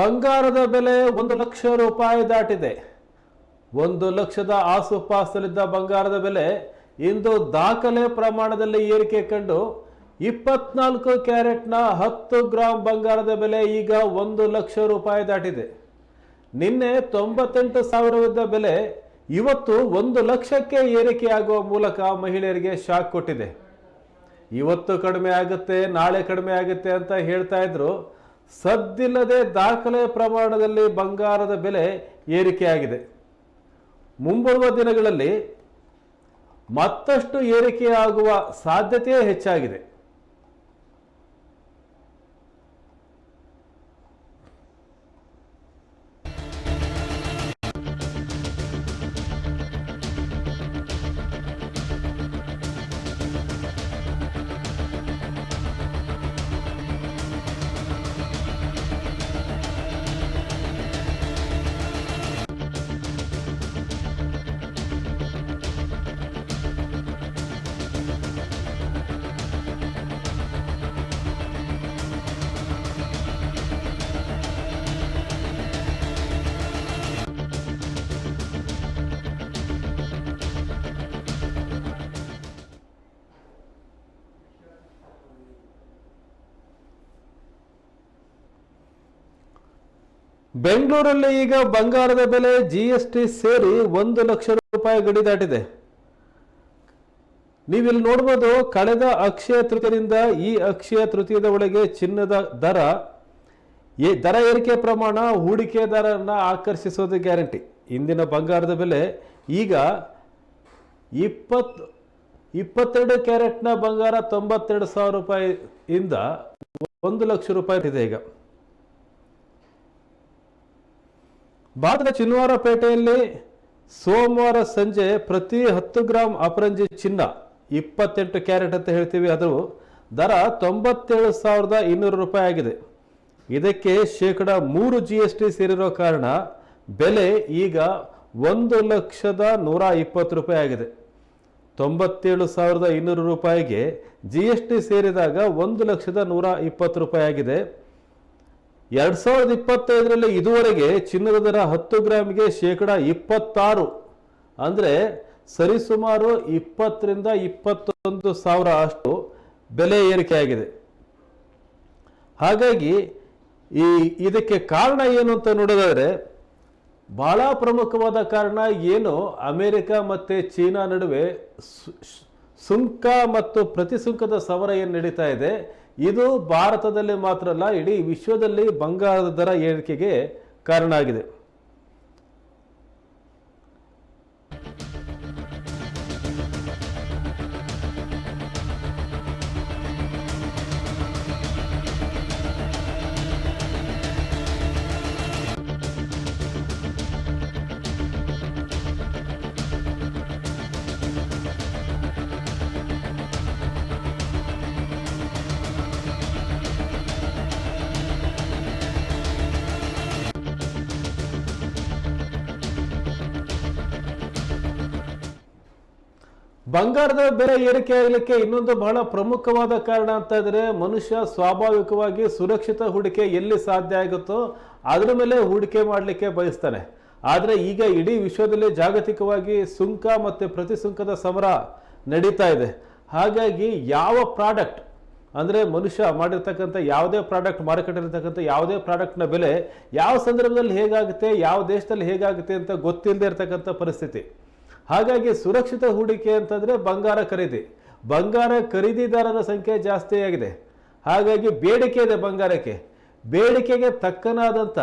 ಬಂಗಾರದ ಬೆಲೆ ಒಂದು ಲಕ್ಷ ರೂಪಾಯಿ ದಾಟಿದೆ. ಒಂದು ಲಕ್ಷದ ಆಸುಪಾಸಲ್ಲಿದ್ದ ಬಂಗಾರದ ಬೆಲೆ ಇಂದು ದಾಖಲೆ ಪ್ರಮಾಣದಲ್ಲಿ ಏರಿಕೆ ಕಂಡು ಇಪ್ಪತ್ನಾಲ್ಕು ಕ್ಯಾರೆಟ್ನ ಹತ್ತು ಗ್ರಾಂ ಬಂಗಾರದ ಬೆಲೆ ಈಗ ಒಂದು ಲಕ್ಷ ರೂಪಾಯಿ ದಾಟಿದೆ. ನಿನ್ನೆ ತೊಂಬತ್ತೆಂಟು ಸಾವಿರವಿದ್ದ ಬೆಲೆ ಇವತ್ತು ಒಂದು ಲಕ್ಷಕ್ಕೆ ಏರಿಕೆಯಾಗುವ ಮೂಲಕ ಮಹಿಳೆಯರಿಗೆ ಶಾಕ್ ಕೊಟ್ಟಿದೆ. ಇವತ್ತು ಕಡಿಮೆ ಆಗುತ್ತೆ, ನಾಳೆ ಕಡಿಮೆ ಆಗುತ್ತೆ ಅಂತ ಹೇಳ್ತಾ ಇದ್ರು ಸದ್ದಿಲ್ಲದೆ ದಾಖಲೆ ಪ್ರಮಾಣದಲ್ಲಿ ಬಂಗಾರದ ಬೆಲೆ ಏರಿಕೆಯಾಗಿದೆ. ಮುಂಬರುವ ದಿನಗಳಲ್ಲಿ ಮತ್ತಷ್ಟು ಏರಿಕೆಯಾಗುವ ಸಾಧ್ಯತೆಯೇ ಹೆಚ್ಚಾಗಿದೆ. ಬೆಂಗಳೂರಲ್ಲಿ ಈಗ ಬಂಗಾರದ ಬೆಲೆ ಜಿ ಎಸ್ ಟಿ ಸೇರಿ ಒಂದು ಲಕ್ಷ ರೂಪಾಯಿ ಗಡಿ ದಾಟಿದೆ. ನೀವಿಲ್ಲಿ ನೋಡ್ಬೋದು ಕಳೆದ ಅಕ್ಷಯ ತೃತೀಯದಿಂದ ಈ ಅಕ್ಷಯ ತೃತೀಯದ ಒಳಗೆ ಚಿನ್ನದ ದರ ದರ ಏರಿಕೆ ಪ್ರಮಾಣ ಹೂಡಿಕೆದಾರರನ್ನ ಆಕರ್ಷಿಸೋದು ಗ್ಯಾರಂಟಿ. ಇಂದಿನ ಬಂಗಾರದ ಬೆಲೆ ಈಗ ಇಪ್ಪತ್ತು ಇಪ್ಪತ್ತೆರಡು ಕ್ಯಾರೆಟ್ನ ಬಂಗಾರ ತೊಂಬತ್ತೆರಡು ಸಾವಿರ ಇಂದ ಒಂದು ಲಕ್ಷ ರೂಪಾಯಿ ಇದೆ ಈಗ. ಭಾರತದ ಚಿನ್ನವಾರ ಪೇಟೆಯಲ್ಲಿ ಸೋಮವಾರ ಸಂಜೆ ಪ್ರತಿ ಹತ್ತು ಗ್ರಾಂ ಅಪರಂಜಿ ಚಿನ್ನ ಇಪ್ಪತ್ತೆಂಟು ಕ್ಯಾರೆಟ್ ಅಂತ ಹೇಳ್ತೀವಿ. ಅದು ದರ ತೊಂಬತ್ತೇಳು ಸಾವಿರದ ಇನ್ನೂರು ರೂಪಾಯಿ ಆಗಿದೆ. ಇದಕ್ಕೆ ಶೇಕಡ ಮೂರು ಜಿ ಎಸ್ ಟಿ ಸೇರಿರೋ ಕಾರಣ ಬೆಲೆ ಈಗ ಒಂದು ಲಕ್ಷದ ನೂರ ಇಪ್ಪತ್ತು ರೂಪಾಯಿ ಆಗಿದೆ. ತೊಂಬತ್ತೇಳು ಸಾವಿರದ ಇನ್ನೂರು ರೂಪಾಯಿಗೆ ಜಿ ಎಸ್ ಟಿ ಸೇರಿದಾಗ ಒಂದು ಲಕ್ಷದ ನೂರ ಇಪ್ಪತ್ತು ರೂಪಾಯಿ ಆಗಿದೆ. ಎರಡ್ ಸಾವಿರದ ಇಪ್ಪತ್ತೈದರಲ್ಲಿ ಇದುವರೆಗೆ ಚಿನ್ನದ ದರ ಹತ್ತು ಗ್ರಾಮ್ಗೆ ಶೇಕಡ ಇಪ್ಪತ್ತಾರು. ಅಂದರೆ ಸರಿಸುಮಾರು ಇಪ್ಪತ್ತರಿಂದ ಇಪ್ಪತ್ತೊಂದು ಸಾವಿರ ಅಷ್ಟು ಬೆಲೆ ಏರಿಕೆಯಾಗಿದೆ ಹಾಗಾಗಿ ಈ ಇದಕ್ಕೆ ಕಾರಣ ಏನು ಅಂತ ನೋಡೋದಾದರೆ ಬಹಳ ಪ್ರಮುಖವಾದ ಕಾರಣ ಏನು ಅಮೆರಿಕ ಮತ್ತು ಚೀನಾ ನಡುವೆ ಸುಂಕ ಮತ್ತು ಪ್ರತಿಸುಂಕದ ಸಮರ ಏನು ನಡೀತಾ ಇದೆ. ಇದು ಭಾರತದಲ್ಲಿ ಮಾತ್ರ ಅಲ್ಲ ಇಡೀ ವಿಶ್ವದಲ್ಲಿ ಬಂಗಾರದ ದರ ಏರಿಕೆಗೆ ಕಾರಣ ಆಗಿದೆ. ಬಂಗಾರದ ಬೆಲೆ ಏರಿಕೆ ಆಗಲಿಕ್ಕೆ ಇನ್ನೊಂದು ಬಹಳ ಪ್ರಮುಖವಾದ ಕಾರಣ ಅಂತ ಇದ್ರೆ ಮನುಷ್ಯ ಸ್ವಾಭಾವಿಕವಾಗಿ ಸುರಕ್ಷಿತ ಹೂಡಿಕೆ ಎಲ್ಲಿ ಸಾಧ್ಯ ಆಗುತ್ತೋ ಅದರ ಮೇಲೆ ಹೂಡಿಕೆ ಮಾಡಲಿಕ್ಕೆ ಬಯಸ್ತಾನೆ. ಆದರೆ ಈಗ ಇಡೀ ವಿಶ್ವದಲ್ಲಿ ಜಾಗತಿಕವಾಗಿ ಸುಂಕ ಮತ್ತು ಪ್ರತಿ ಸುಂಕದ ಸಮರ ನಡೀತಾ ಇದೆ. ಹಾಗಾಗಿ ಯಾವ ಪ್ರಾಡಕ್ಟ್ ಅಂದರೆ ಮನುಷ್ಯ ಮಾಡಿರ್ತಕ್ಕಂಥ ಯಾವುದೇ ಪ್ರಾಡಕ್ಟ್ ಮಾರುಕಟ್ಟೆಲಿರ್ತಕ್ಕಂಥ ಯಾವುದೇ ಪ್ರಾಡಕ್ಟ್ನ ಬೆಲೆ ಯಾವ ಸಂದರ್ಭದಲ್ಲಿ ಹೇಗಾಗುತ್ತೆ, ಯಾವ ದೇಶದಲ್ಲಿ ಹೇಗಾಗುತ್ತೆ ಅಂತ ಗೊತ್ತಿಲ್ಲದೆ ಇರತಕ್ಕಂಥ ಪರಿಸ್ಥಿತಿ. ಹಾಗಾಗಿ ಸುರಕ್ಷಿತ ಹೂಡಿಕೆ ಅಂತಂದರೆ ಬಂಗಾರ ಖರೀದಿ. ಬಂಗಾರ ಖರೀದಿದಾರರ ಸಂಖ್ಯೆ ಜಾಸ್ತಿ ಆಗಿದೆ. ಹಾಗಾಗಿ ಬೇಡಿಕೆ ಇದೆ ಬಂಗಾರಕ್ಕೆ. ಬೇಡಿಕೆಗೆ ತಕ್ಕನಾದಂಥ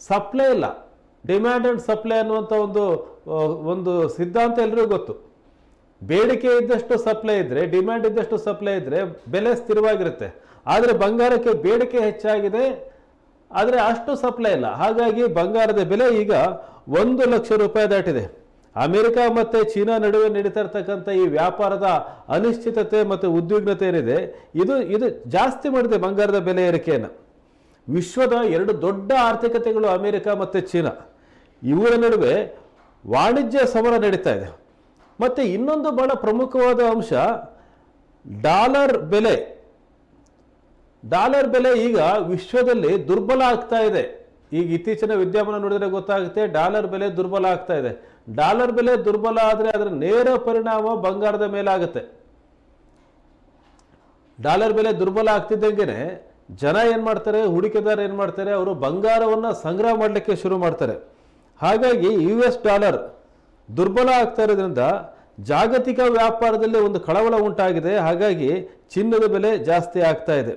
ಸಪ್ಲೈ ಇಲ್ಲ. ಡಿಮ್ಯಾಂಡ್ ಆ್ಯಂಡ್ ಸಪ್ಲೈ ಅನ್ನುವಂಥ ಒಂದು ಒಂದು ಸಿದ್ಧಾಂತ ಎಲ್ಲರಿಗೂ ಗೊತ್ತು. ಬೇಡಿಕೆ ಇದ್ದಷ್ಟು ಸಪ್ಲೈ ಇದ್ದರೆ ಡಿಮ್ಯಾಂಡ್ ಇದ್ದಷ್ಟು ಸಪ್ಲೈ ಇದ್ದರೆ ಬೆಲೆ ಸ್ಥಿರವಾಗಿರುತ್ತೆ. ಆದರೆ ಬಂಗಾರಕ್ಕೆ ಬೇಡಿಕೆ ಹೆಚ್ಚಾಗಿದೆ, ಆದರೆ ಅಷ್ಟು ಸಪ್ಲೈ ಇಲ್ಲ. ಹಾಗಾಗಿ ಬಂಗಾರದ ಬೆಲೆ ಈಗ ಒಂದು ಲಕ್ಷ ರೂಪಾಯಿ ದಾಟಿದೆ. ಅಮೆರಿಕ ಮತ್ತು ಚೀನಾ ನಡುವೆ ನಡೀತಾ ಇರ್ತಕ್ಕಂಥ ಈ ವ್ಯಾಪಾರದ ಅನಿಶ್ಚಿತತೆ ಮತ್ತು ಉದ್ವಿಗ್ನತೆ ಏನಿದೆ, ಇದು ಇದು ಜಾಸ್ತಿ ಮಾಡಿದೆ ಬಂಗಾರದ ಬೆಲೆ ಏರಿಕೆಯನ್ನು. ವಿಶ್ವದ ಎರಡು ದೊಡ್ಡ ಆರ್ಥಿಕತೆಗಳು ಅಮೆರಿಕ ಮತ್ತು ಚೀನಾ. ಇವರ ನಡುವೆ ವಾಣಿಜ್ಯ ಸಮರ ನಡೀತಾ ಇದೆ. ಮತ್ತು ಇನ್ನೊಂದು ಬಹಳ ಪ್ರಮುಖವಾದ ಅಂಶ, ಡಾಲರ್ ಬೆಲೆ. ಡಾಲರ್ ಬೆಲೆ ಈಗ ವಿಶ್ವದಲ್ಲಿ ದುರ್ಬಲ ಆಗ್ತಾ ಇದೆ. ಈಗ ಇತ್ತೀಚಿನ ವಿದ್ಯಮಾನ ನೋಡಿದ್ರೆ ಗೊತ್ತಾಗುತ್ತೆ, ಡಾಲರ್ ಬೆಲೆ ದುರ್ಬಲ ಆಗ್ತಾ ಇದೆ. ಡಾಲರ್ ಬೆಲೆ ದುರ್ಬಲ ಆದರೆ ಅದರ ನೇರ ಪರಿಣಾಮ ಬಂಗಾರದ ಮೇಲೆ ಆಗುತ್ತೆ ಡಾಲರ್ ಬೆಲೆ ದುರ್ಬಲ ಆಗ್ತಿದ್ದಂಗೆ ಜನ ಏನು ಮಾಡ್ತಾರೆ, ಹೂಡಿಕೆದಾರ ಏನು ಮಾಡ್ತಾರೆ, ಅವರು ಬಂಗಾರವನ್ನು ಸಂಗ್ರಹ ಮಾಡಲಿಕ್ಕೆ ಶುರು ಮಾಡ್ತಾರೆ. ಹಾಗಾಗಿ ಯು ಎಸ್ ಡಾಲರ್ ದುರ್ಬಲ ಆಗ್ತಾ ಇರೋದ್ರಿಂದ ಜಾಗತಿಕ ವ್ಯಾಪಾರದಲ್ಲಿ ಒಂದು ಕಳವಳ ಉಂಟಾಗಿದೆ. ಹಾಗಾಗಿ ಚಿನ್ನದ ಬೆಲೆ ಜಾಸ್ತಿ ಆಗ್ತಾ ಇದೆ.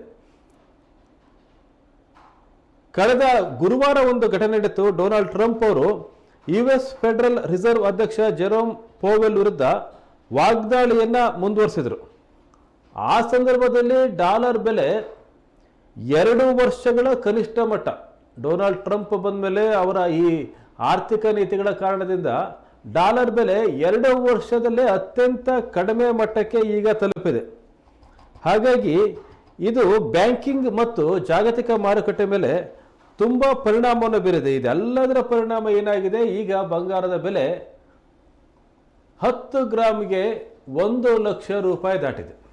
ಕಳೆದ ಗುರುವಾರ ಒಂದು ಘಟನೆ ನಡೆಯಿತು ಡೊನಾಲ್ಡ್ ಟ್ರಂಪ್ ಅವರು ಯು ಎಸ್ ಫೆಡರಲ್ ರಿಸರ್ವ್ ಅಧ್ಯಕ್ಷ ಜೆರೋಮ್ ಪೋವೆಲ್ ವಿರುದ್ಧ ವಾಗ್ದಾಳಿಯನ್ನ ಮುಂದುವರಿಸಿದರು. ಆ ಸಂದರ್ಭದಲ್ಲಿ ಡಾಲರ್ ಬೆಲೆ ಎರಡು ವರ್ಷಗಳ ಕನಿಷ್ಠ ಮಟ್ಟ. ಡೊನಾಲ್ಡ್ ಟ್ರಂಪ್ ಬಂದ ಮೇಲೆ ಅವರ ಈ ಆರ್ಥಿಕ ನೀತಿಗಳ ಕಾರಣದಿಂದ ಡಾಲರ್ ಬೆಲೆ ಎರಡು ವರ್ಷದಲ್ಲೇ ಅತ್ಯಂತ ಕಡಿಮೆ ಮಟ್ಟಕ್ಕೆ ಈಗ ತಲುಪಿದೆ. ಹಾಗಾಗಿ ಇದು ಬ್ಯಾಂಕಿಂಗ್ ಮತ್ತು ಜಾಗತಿಕ ಮಾರುಕಟ್ಟೆ ಮೇಲೆ ತುಂಬ ಪರಿಣಾಮವನ್ನು ಬೀರಿದೆ. ಇದೆಲ್ಲದರ ಪರಿಣಾಮ ಏನಾಗಿದೆ? ಈಗ ಬಂಗಾರದ ಬೆಲೆ ಹತ್ತು ಗ್ರಾಮ್ಗೆ ಒಂದು ಲಕ್ಷ ರೂಪಾಯಿ ದಾಟಿದೆ.